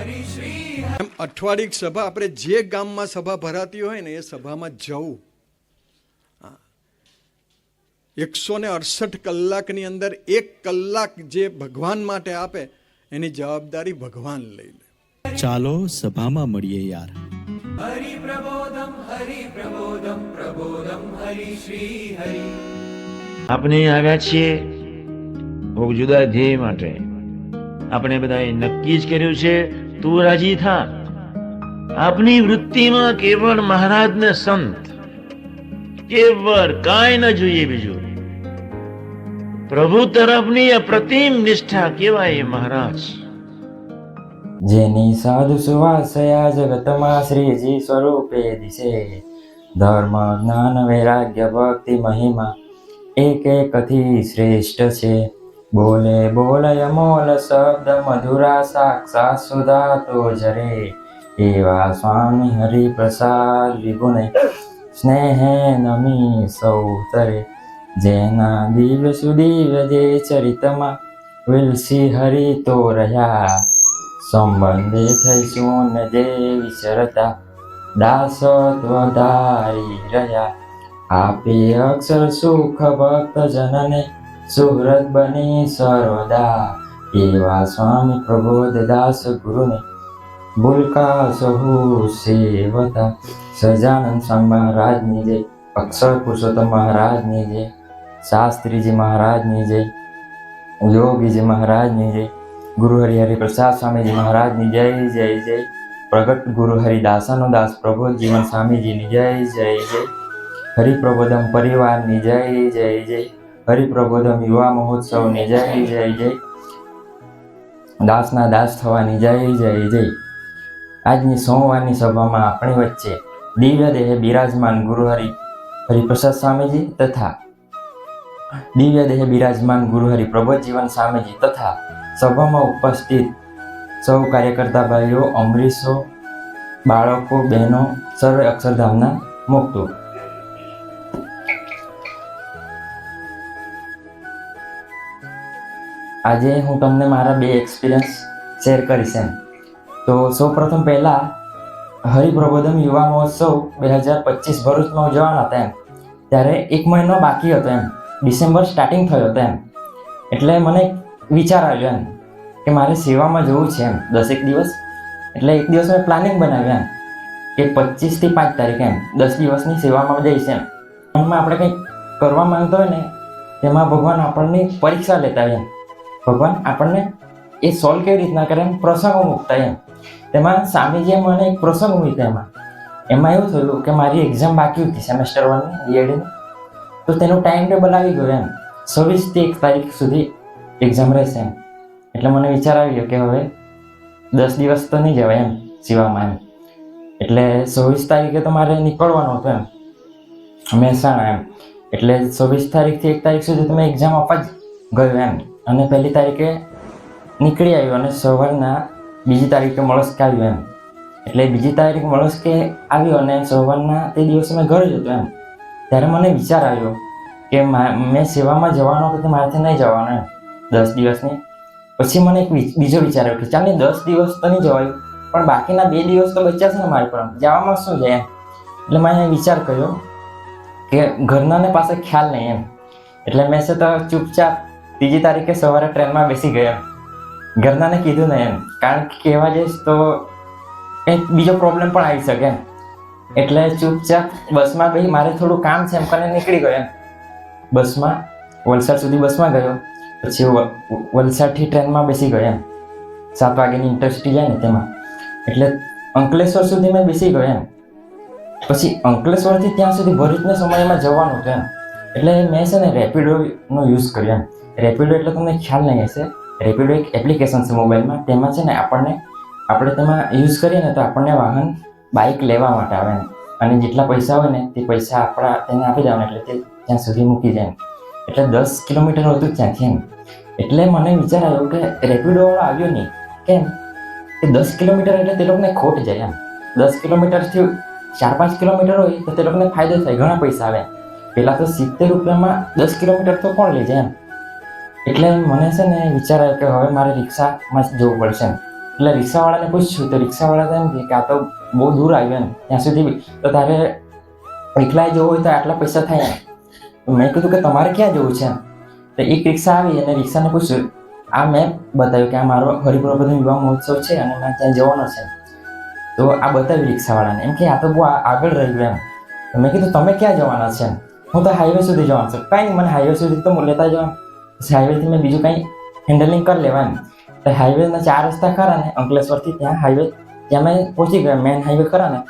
એમ અઠવાડિક સભા આપણે જે ગામમાં સભા ભરાતી હોય ને એ સભામાં જવું. એકસો ને અડસઠ કલાકની અંદર એક કલાક જે ભગવાન માટે આપે એની જવાબદારી ભગવાન લઈ લે. ચાલો સભામાં મળીએ યાર. આપણે આવ્યા છીએ બહુ જુદા ધ્યેય માટે. આપણે બધાએ નક્કી જ કર્યું છે તું રાજી થા. આપની વૃત્તિમાં કેવળ મહારાજને સંત. કેવળ કાંઈ ન જોઈએ બીજું. પ્રભુ તરફની અપ્રતિમ નિષ્ઠા કેવાય મહારાજ. જેની સાધુ સુવાસયા જગતમાં શ્રીજી સ્વરૂપે દિશે. ધર્મ, જ્ઞાન, વૈરાગ્ય, ભક્તિ, મહિમા એક એકથી શ્રેષ્ઠ છે. બોલે બોલે મોલ શબ્દ મધુરા સાક્ષાત સુધા તો જરે. એવા સ્વામી હરિપ્રસાદ વિગુણે સ્નેહે નમી સૌ તરે. જેના દિવ્ય સુદીવ જે ચરિતમાં વિલસી હરિ તો રહ્યા. સંબંધે થઈશું ને જે વિચરતા દાસત્વ ધારી રહ્યા. આપે અક્ષર સુખ ભક્ત જનને સુહૃદ બની સર્વદા, એવા સ્વામી પ્રબોધ દાસ ગુરુને. ભૂલકા સહુ સેવતા, સજાનંદ સ્વામી મહારાજની જય. અક્ષર પુરુષોત્તમ મહારાજની જય. શાસ્ત્રીજી મહારાજની જય. યોગીજી મહારાજની જય. ગુરુ હરિહરિ પ્રસાદ સ્વામીજી મહારાજની જય જય જય. પ્રગટ ગુરુ હરિદાસનો દાસ પ્રબોધ જીવન સ્વામીજીની જય જય જય. હરિપ્રબોધમ પરિવારની જય જય જય. હરિપ્રબોધમ યુવા મહોત્સવની જય જય જય. દાસના દાસ થવાની જય જય જય. આજની સોમવારની સભામાં આપણી વચ્ચે દિવ્ય દેહે બિરાજમાન ગુરુ હરિ, હરિપ્રસાદ સ્વામીજી તથા દિવ્ય દેહે બિરાજમાન ગુરુ હરિ પ્રબોધ જીવન સ્વામીજી તથા સભામાં ઉપસ્થિત સૌ કાર્યકર્તા ભાઈઓ, અમરીશો, બાળકો, બહેનો, સર્વે અક્ષરધામના મુક્તો. આજે હું તમને મારા બે એક્સપિરિયન્સ શેર કરીશ એમ. તો સૌપ્રથમ પહેલાં હરિપ્રબોધમ યુવા મહોત્સવ બે હજાર પચીસ ભરૂચમાં ઉજવવાના હતા એમ. ત્યારે એક મહિનો બાકી હતો એમ. ડિસેમ્બર સ્ટાર્ટિંગ થયો હતો એમ. એટલે મને વિચાર આવ્યો એમ કે મારે સેવામાં જવું છે એમ દસેક દિવસ. એટલે એક દિવસ મેં પ્લાનિંગ બનાવ્યું એમ કે પચીસથી પાંચ તારીખ એમ દસ દિવસની સેવામાં જઈશ એમ. એમાં આપણે કંઈક કરવા માંગતો હોય ને, તેમાં ભગવાન આપણને પરીક્ષા લેતા હોય એમ. ભગવાન આપણને એ સોલ્વ કેવી રીતના કરે એમ પ્રસંગો મૂકતા એમ. તેમાં સ્વામીજીએ મને એક પ્રસંગ મૂક્યો એમાં. એમાં એવું થયું કે મારી એક્ઝામ બાકી હતી સેમેસ્ટર વનની બીએડની તો તેનું ટાઈમ ટેબલ આવી ગયું એમ. છવ્વીસથી એક તારીખ સુધી એક્ઝામ રહેશે એમ. એટલે મને વિચાર આવી ગયો કે હવે દસ દિવસ તો નહીં જવાય એમ સિવામાં એમ. એટલે છવ્વીસ તારીખે તો મારે નીકળવાનું હતું એમ. મહેસાણા એમ. એટલે છવ્વીસ તારીખથી એક તારીખ સુધી તમે એક્ઝામ આપવા જ ગયો એમ. અને પહેલી તારીખે નીકળી આવ્યો અને સવારના બીજી તારીખે મળસ્ક આવ્યો એમ. એટલે બીજી તારીખ મળસ્કે આવ્યો અને સવારના તે દિવસે મેં ઘરે જ હતો એમ. ત્યારે મને વિચાર આવ્યો કે મેં સેવામાં જવાનો હતો તો મારાથી નહીં જવાનો એમ. દસ દિવસની. પછી મને એક બીજો વિચાર આવ્યો કે ચાલે દસ દિવસ તો નહીં જવાયું, પણ બાકીના બે દિવસ તો બચ્યા છે ને મારી પર જવામાં શું છે એમ? એટલે મેં વિચાર કર્યો કે ઘરનાને પાસે ખ્યાલ નહીં એમ. એટલે મેં છે તો ચૂપચાપ ત્રીજી તારીખે સવારે ટ્રેનમાં બેસી ગયા. ઘરનાને કીધું નહીં એમ, કારણ કે કહેવા જઈશ તો કંઈક બીજો પ્રોબ્લેમ પણ આવી શકે. એટલે ચૂપચાપ બસમાં ભાઈ મારે થોડું કામ છે એમ કરીને નીકળી ગયો એમ. બસમાં, વલસાડ સુધી બસમાં ગયો. પછી વલસાડથી ટ્રેનમાં બેસી ગયો એમ. સાત વાગ્યાની ઇન્ટરસિટી જાય ને તેમાં. એટલે અંકલેશ્વર સુધી મેં બેસી ગયો એમ. પછી અંકલેશ્વરથી ત્યાં સુધી ભરૂચના સમયમાં જવાનું હતું એમ. એટલે મેં છે ને રેપિડોનો યુઝ કર્યો એમ. રેપિડો એટલે તમને ખ્યાલ નહીં હશે. રેપિડો એક એપ્લિકેશન છે મોબાઈલમાં. તેમાં છે ને આપણને, આપણે તેમાં યુઝ કરીએ ને તો આપણને વાહન બાઇક લેવા માટે આવે અને જેટલા પૈસા હોય ને તે પૈસા આપણા તેને આપી દેવાના એટલે તે ત્યાં સુધી મૂકી જાય એટલે દસ કિલોમીટર હતું ત્યાંથી એમ. એટલે મને વિચાર આવ્યો કે રેપિડોવાળો આવ્યો નહીં. કેમ? કે દસ કિલોમીટર એટલે તે લોકોને ખોટ જાય એમ. દસ કિલોમીટરથી ચાર પાંચ કિલોમીટર હોય તો તે લોકોને ફાયદો થાય. ઘણા પૈસા આવે. પહેલાં તો સિત્તેર રૂપિયામાં દસ કિલોમીટર તો કોણ લે છે એમ? એટલે મને છે ને વિચાર આવ્યો કે હવે મારે રિક્ષામાં જ જવું પડશે એમ. એટલે રિક્ષાવાળાને પૂછ્યું, તો રિક્ષાવાળા તો એમ કે આ તો બહુ દૂર આવ્યું એમ, ત્યાં સુધી તો તારે એકલાય જવું હોય તો આટલા પૈસા થાય એમ. મેં કીધું કે તમારે ક્યાં જવું છે એમ? તો એક રિક્ષા આવી અને રિક્ષાને પૂછ્યું, આ મેં બતાવ્યું કે આ મારો હરિપ્રબોધન વિવાહ મહોત્સવ છે અને મેં ત્યાં જવાનો છે. તો આ બતાવ્યું રિક્ષાવાળાને, એમ કે આ તો બહુ આગળ રહી ગયું એમ મેં કીધું, તમે ક્યાં જવાના છે એમ? હું તો હાઈવે સુધી જવાનું છું. કાંઈ નહીં, મને હાઈવે સુધી તો લેતા જવાનું. પછી હાઈવેથી મેં બીજું કંઈ હેન્ડલિંગ કરી લેવાનું. તો હાઈવેના ચાર રસ્તા ખરા ને, અંકલેશ્વરથી ત્યાં હાઈવે ત્યાં મેં પહોંચી ગયા મેન હાઈવે ખરા ને,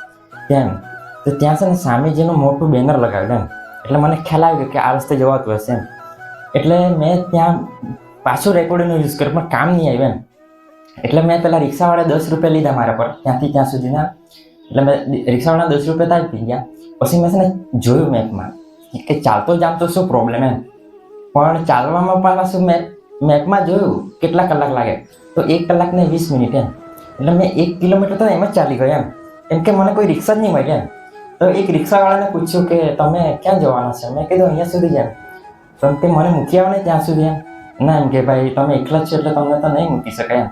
ત્યાં. તો ત્યાં છે ને સ્વામીજીનું મોટું બેનર લગાવ્યું એમ. એટલે મને ખ્યાલ આવી ગયો કે આ રસ્તે જવાતું હશે એમ. એટલે મેં ત્યાં પાછું રેકોર્ડિંગનો યુઝ કર્યો, પણ કામ નહીં આવ્યું એમ. એટલે મેં પેલા રિક્ષાવાળા દસ રૂપિયા લીધા મારા પર, ત્યાંથી ત્યાં સુધીના. એટલે મેં રિક્ષાવાળા દસ રૂપિયા આપી ગયા. પછી મેં છે ને જોયું મેપમાં કે ચાલતો જામ તો શું પ્રોબ્લેમ એમ? પણ ચાલવામાં પણ પાછું મેપ મેપમાં જોયું? કેટલા કલાક લાગે? તો એક કલાક ને વીસ મિનિટ એમ. એટલે મેં એક કિલોમીટર તો એમ જ ચાલી ગયો એમ. કેમ કે મને કોઈ રિક્ષા જ નહીં મળી એમ. તો એક રિક્ષાવાળાને પૂછ્યું કે, તમે ક્યાં જવાના છે? મેં કીધું, અહીંયા સુધી જ એમ. તો તે મને મૂકી આવે ને ત્યાં સુધી એમ. ના એમ કે, ભાઈ, તમે એકલા જ છો એટલે તમને તો નહીં મૂકી શકાય એમ.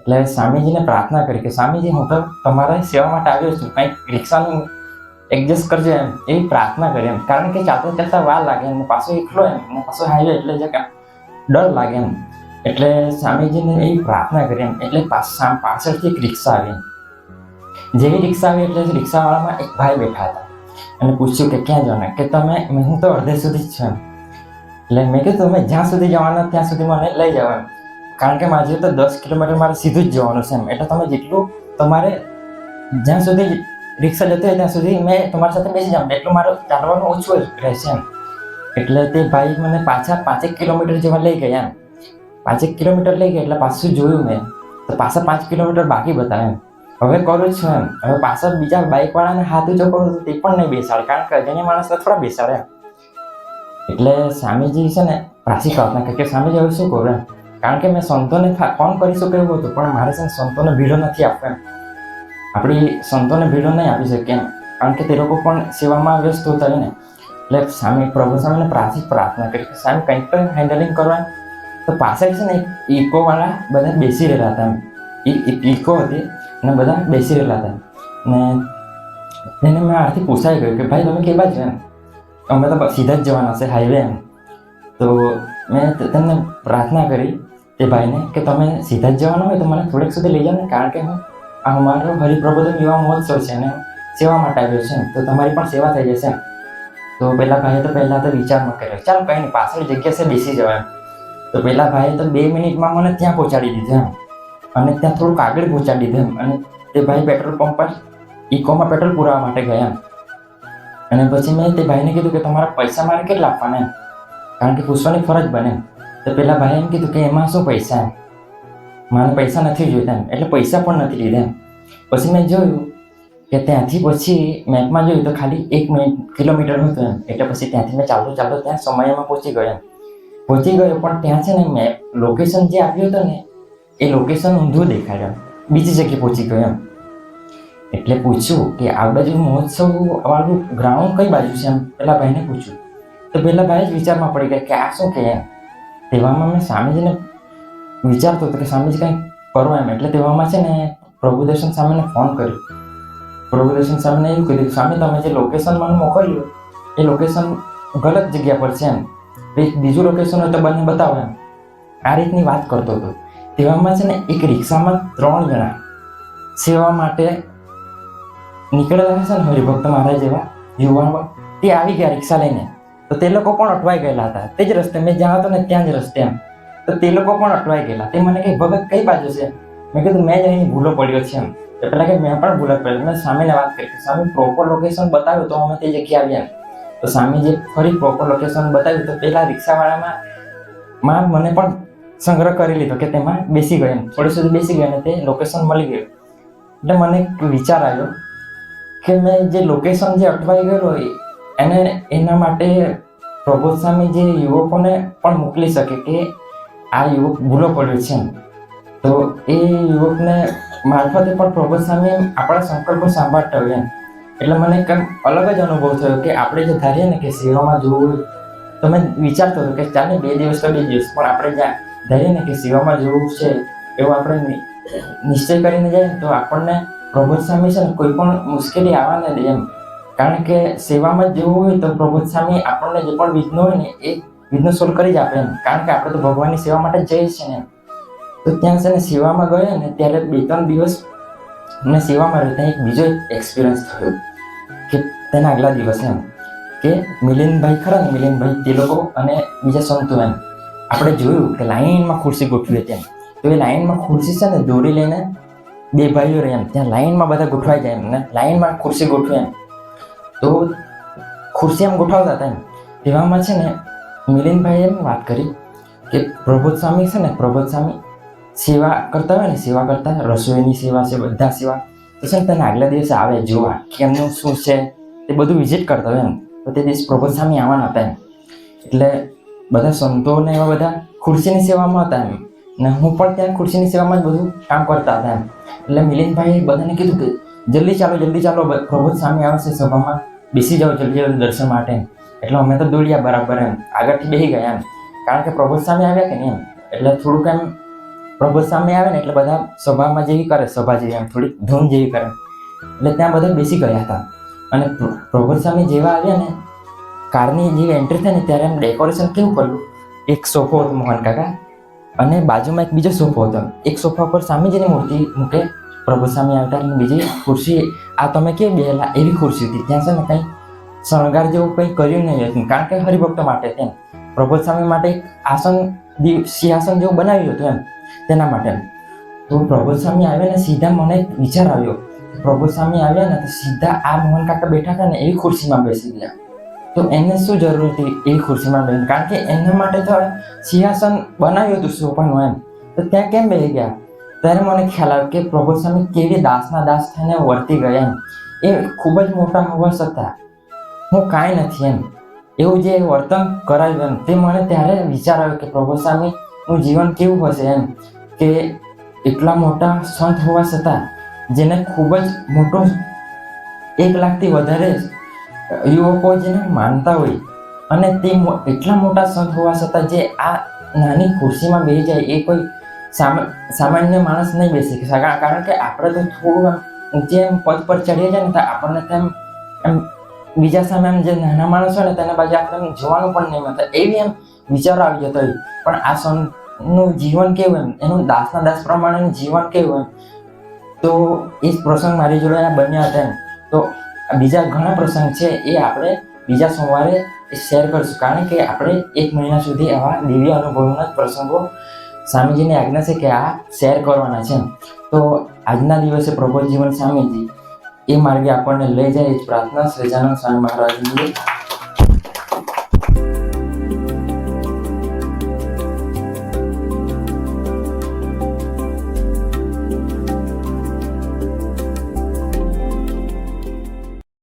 એટલે સ્વામીજીને પ્રાર્થના કરી કે, સ્વામીજી, હું તો તમારા સેવા માટે આવ્યો છું. કંઈક રિક્ષાનું એડજસ્ટ કરજો એમ, એવી પ્રાર્થના કરી એમ. કારણ કે ચાલતા ચાલતા વાર લાગે એમ પાછો એકલો એમ, હું પાછો હાઈવે એટલે જે ડર લાગે એમ. એટલે સ્વામીજીને એવી પ્રાર્થના કરી એમ, એટલે પાછા પાછળથી એક રિક્ષા આવી. જેવી રિક્ષા આવી એટલે રિક્ષાવાળામાં એક ભાઈ બેઠા હતા. અને પૂછ્યું કે ક્યાં જવાના? કે તમે હું તો અડધે સુધી જ છું એટલે મેં કીધું, તમે જ્યાં સુધી જવાના ત્યાં સુધી મને લઈ જાઓ એમ. કારણ કે મારે તો દસ કિલોમીટર મારે સીધું જ જવાનું છે એમ. એટલે તમે જેટલું તમારે જ્યાં સુધી રિક્ષા જતી હોય ત્યાં સુધી મેં તમારી સાથે બેસી જાઉં એટલું મારું ચાલવાનું ઓછું રહેશે એમ. એટલે તે ભાઈ મને પાછા પાંચેક કિલોમીટર જેવા લઈ ગયા એમ. પાંચેક કિલોમીટર લઈ ગયા એટલે પાછું જોયું મેં. તો પાછા પાંચ કિલોમીટર બાકી બતાવે હવે કરું છું એમ. હવે પાછળ બીજા બાઇકવાળાને હાથ જો કરું તો તે પણ નહીં બેસાડે, કારણ કે અજાણ્યા માણસને થોડા બેસાડે એટલે સ્વામીજી છે ને પ્રાસી પ્રાર્થના કરી કે સ્વામીજી, હવે શું કરું એમ? કારણ કે મેં સંતોને ફોન કરી શકું એવું હતું? પણ મારે છે સંતોને ભીડો નથી આપવા એમ. આપણી સંતોને ભીડો નહીં આપી શકીએ એમ. કારણ કે તે લોકો પણ સેવામાં વ્યસ્ત હોતા હોય ને. એટલે સ્વામી પ્રભુ સ્વામીને પ્રાર્થિત પ્રાર્થના કરી. કે સ્વામી કંઈક પણ હેન્ડલિંગ કરવા તો પાછળ છે ને એક ઇકોવાળા બધા બેસી રહેલા હતા એમ. ઈ- એક ઇકો હતી અને બધા બેસી રહેલા હતા. ને એને મેં આથી પૂછાઈ ગયું કે, ભાઈ, તમે કેવા છો એમ? અમે તો બસ સીધા જ જવાના છે હાઈવે એમ. તો મેં ત- તેમને પ્રાર્થના કરી તે ભાઈને કે તમે સીધા જ જવાના હોય તો મને થોડેક સુધી લઈ જાઓ ને. કારણ કે હું આ અમારો હરિપ્રબોધન યુવા મહોત્સવ છે અને સેવા માટે આવ્યો છે. તો તમારી પણ સેવા થઈ જશે. તો પહેલાં ભાઈએ તો પહેલાં તો વિચારમાં કર્યો. ચાલો કંઈ નહીં પાછળ જગ્યા છે, બેસી જવાય. તો પહેલાં ભાઈએ તો બે મિનિટમાં મને ત્યાં પહોંચાડી દીધા અને ત્યાં થોડુંક આગળ પહોંચાડી દીધું અને તે ભાઈ પેટ્રોલ પંપ પર ઇકોમાં પેટ્રોલ પુરાવા માટે ગયા અને પછી મેં તે ભાઈને કીધું કે તમારા પૈસા મારે કેટલા આપવાના કારણ કે પૂછવાની ફરજ બને તો પહેલાં ભાઈએ એમ કીધું કે એમાં શું પૈસા મારે પૈસા નથી જોઈતા એટલે પૈસા પણ નથી લીધા પછી મેં જોયું કે ત્યાંથી પછી મેપમાં જોયું તો ખાલી એક મિનિટ, કિલોમીટર હતું એમ. એટલે પછી ત્યાંથી મેં ચાલતો ચાલતો ત્યાં સમયમાં પહોંચી ગયો પહોંચી ગયો પણ ત્યાં છે ને મેપ લોકેશન જે આપ્યું હતું ને, એ લોકેશન ઊંધું દેખાડ્યું બીજી જગ્યાએ પહોંચી ગયો એમ. એટલે પૂછ્યું કે આ બાજુ મહોત્સવ વાળું ગ્રાઉન્ડ કઈ બાજુ છે એમ? પેલા ભાઈને પૂછ્યું. તો પેલા ભાઈ જ વિચારમાં પડી ગયા કે આ શું કે તેવામાં મેં સ્વામીજીને વિચારતો હતો કે સ્વામીજી કંઈક કરો એમ. એટલે તેવામાં છે ને પ્રભુદર્શન સ્વામીને ફોન કર્યો. પ્રભુદર્શન સ્વામીને એવું કીધું સ્વામી, તમે જે લોકેશન મને મોકલ્યું, એ લોકેશન ગલત જગ્યા પર છે એમ. બીજું લોકેશન હોય તો બંને બતાવો એમ. આ રીતની વાત કરતો હતો. તેવામાં છે ને એક રિક્ષામાં ત્રણ જણા સેવા માટે નીકળેલા હશે ને હરિભક્ત મહારાજ જેવા યુવાનો તે આવી ગયા રિક્ષા લઈને. તો તે લોકો પણ અટવાઈ ગયેલા હતા. તે જ રસ્તે, મેં જ્યાં હતો ને ત્યાં જ રસ્તે એમ. તો તે લોકો પણ અટવાઈ ગયેલા. તે મને કહે, ભગત, કઈ બાજુ છે? મેં કીધું, મેં જ અહીં ભૂલો પડ્યો છે એમ. તો પેલા કે, મેં પણ ભૂલો પડ્યો મેં સામેને વાત કરી. સામે પ્રોપર લોકેશન બતાવ્યું તો અમે તે જગ્યાએ આવ્યા તો સામે જે ફરી પ્રોપર લોકેશન બતાવ્યું તો પેલા રિક્ષાવાળામાં માં મને પણ સંગ્રહ કરી લીધો કે તેમાં બેસી ગયો એમ. થોડી સુધી બેસી ગયો અને તે લોકેશન મળી ગયું. એટલે મને એક વિચાર આવ્યો કે મેં જે લોકેશન જે અટવાઈ ગયેલો હોય, એને એના માટે પ્રબોધ સ્વામી જે યુવકોને પણ મોકલી શકે કે આ યુવક ભૂલો પડ્યો છે. તો એ યુવકને મારફતે પણ પ્રભુ સામે આપણા સંકલ્પો સાંભળતા હોય એટલે મને કંઈક અલગ જ અનુભવ થયો કે આપણે જે ધારીએ ને કે સેવામાં જોવું મેં વિચારતો હતો કે ચાલે બે દિવસ તો બે દિવસ, પણ આપણે જ્યાં ધારીએ ને કે સેવામાં જોવું છે એવું આપણે નિશ્ચય કરીને જાય તો આપણને પ્રભુ સામે છે ને કોઈ પણ મુશ્કેલી આવવા ન દે એમ. કારણ કે સેવામાં જવું હોય તો પ્રભુ સામે આપણને જે પણ વિઘ્ન હોય ને એ વિઘ્નો સોલ્વ કરી જ આપે એમ. કારણ કે આપણે તો ભગવાનની સેવા માટે જઈએ છીએ ને. તો ત્યાં છે ને સેવામાં ગયા ને ત્યારે બે ત્રણ દિવસ મને સેવામાં રહ્યો ત્યાં એક બીજો એક્સપિરિયન્સ થયો. કે તેના આગલા દિવસે એમ. કે મિલિનભાઈ ખરા ને મિલિનભાઈ તે લોકો અને બીજા સંતો એમ. આપણે જોયું કે લાઇનમાં ખુરશી ગોઠવી હતી એમ. તો એ લાઇનમાં ખુરશી છે ને દોરી લઈને બે ભાઈઓ રહે એમ. ત્યાં લાઇનમાં બધા ગોઠવાઈ જાય એમ લાઇનમાં ખુરશી ગોઠવે એમ. તો ખુરશી એમ ગોઠવતા હતા એમ. તેવામાં છે ને મિલિનભાઈએ વાત કરી કે પ્રબોધ સ્વામી છે ને, પ્રબોધ સ્વામી સેવા કરતા હોય ને, સેવા કરતા રસોઈની સેવા છે, બધા સેવા. તો છે ને, તને આગલા દિવસે આવે જોવા કેમનું શું છે, તે બધું વિઝિટ કરતા હોય એમ. તો તે દિવસ પ્રબોધ સ્વામી આવવાના હતા એમ. એટલે બધા સંતો ને એવા બધા ખુરશીની સેવામાં હતા એમ. ને હું પણ ત્યાં ખુરશીની સેવામાં જ બધું કામ કરતા હતા એમ. એટલે મિલિનભાઈએ બધાને કીધું કે જલ્દી ચાલો જલ્દી ચાલો પ્રબોધ સ્વામી આવે છે સભામાં. બેસી જાઓ, જલ્દી જલ્દી દર્શન માટે. એટલે અમે તો દોડ્યા બરાબર એમ. આગળથી બેસી ગયા એમ. કારણ કે પ્રભુ સામે આવ્યા કે નહીં એમ? એટલે થોડુંક એમ પ્રભુ સામે આવે ને એટલે બધા સભામાં જેવી કરે, સભા જેવી એમ, થોડીક ધૂન જેવી કરે. એટલે ત્યાં બધા બેસી ગયા હતા. અને પ્રભુ સામે જેવા આવ્યા ને, કારની જેવી એન્ટ્રી થઈ ને ત્યારે એમ ડેકોરેશન કેવું કર્યું? એક સોફો હતો મોહન કાકા. અને બાજુમાં એક બીજો સોફો હતો. એક સોફા પર સ્વામીજીની મૂર્તિ મૂકે, પ્રભુ સ્વામી આવતા અને બીજી ખુરશી. આ તમે કે બેલા, એવી ખુરશી હતી. ત્યાં છે ને કંઈ શણગાર જેવું કંઈ કર્યું નહીં હતું કારણ કે હરિભક્તો માટે તેમ પ્રભુ સ્વામી માટે આસન સિંહાસન જેવું બનાવ્યું હતું એમ, તેના માટે એમ. તો પ્રભુ સ્વામી આવ્યા ને સીધા મને વિચાર આવ્યો. પ્રભુ સ્વામી આવ્યા ને તો સીધા આ મોહન કાકા બેઠા હતા ને એવી ખુરશીમાં બેસી ગયા. તો એને શું જરૂર હતી એ ખુરશીમાં બેસી કારણ કે એના માટે તો સિંહાસન બનાવ્યું હતું સોપાનું એમ. તો ત્યાં કેમ બેસી ગયા? ત્યારે મને ખ્યાલ આવ્યો કે પ્રભુ સ્વામી કેવી દાસના દાસ થઈને વર્તી ગયા એમ. એ ખૂબ જ મોટા હોવા છતાં હું કાંઈ નથી એમ. એવું જે વર્તન કરાવ્યું એમ, તે મને ત્યારે વિચાર આવ્યો કે પ્રભુ સ્વામીનું જીવન કેવું હશે એમ? કે એટલા મોટા સંત હોવા છતાં, જેને ખૂબ જ મોટો એક લાખથી વધારે યુવકો જેને માનતા હોય, અને તે એટલા મોટા સંત હોવા છતાં જે આ નાની ખુરશીમાં બેસી જાય, એ કોઈ સામા- સામાન્ય માણસ નહીં બેસી શકે. કારણ કે આપણે તો થોડું ઊંચે પદ પર ચડીએ જાય ને, તો આપણને તેમ એમ બીજા સામે એમ જે નાના માણસ હોય ને તેના બાજુ આપણે જોવાનું પણ નહીં મળતા એવી એમ વિચારો આવી જતો હોય. પણ આ સંતનું જીવન કેવું એમ? એનું દાસના દાસ પ્રમાણેનું જીવન કેવું એમ? તો એ જ પ્રસંગ મારી જોડે બન્યા હતા એમ. તો બીજા ઘણા પ્રસંગ છે એ આપણે બીજા સોમવારે શેર કરશું. કારણ કે આપણે એક મહિના સુધી આવા દિવ્ય અનુભવના પ્રસંગો સ્વામીજીની આજ્ઞા છે કે આ શેર કરવાના છે તો આજના દિવસે પ્રભુ જીવન સ્વામીજી એ માર્ગે આપણને લઈ જાય પ્રાર્થના સહજાનંદ સ્વામી મહારાજની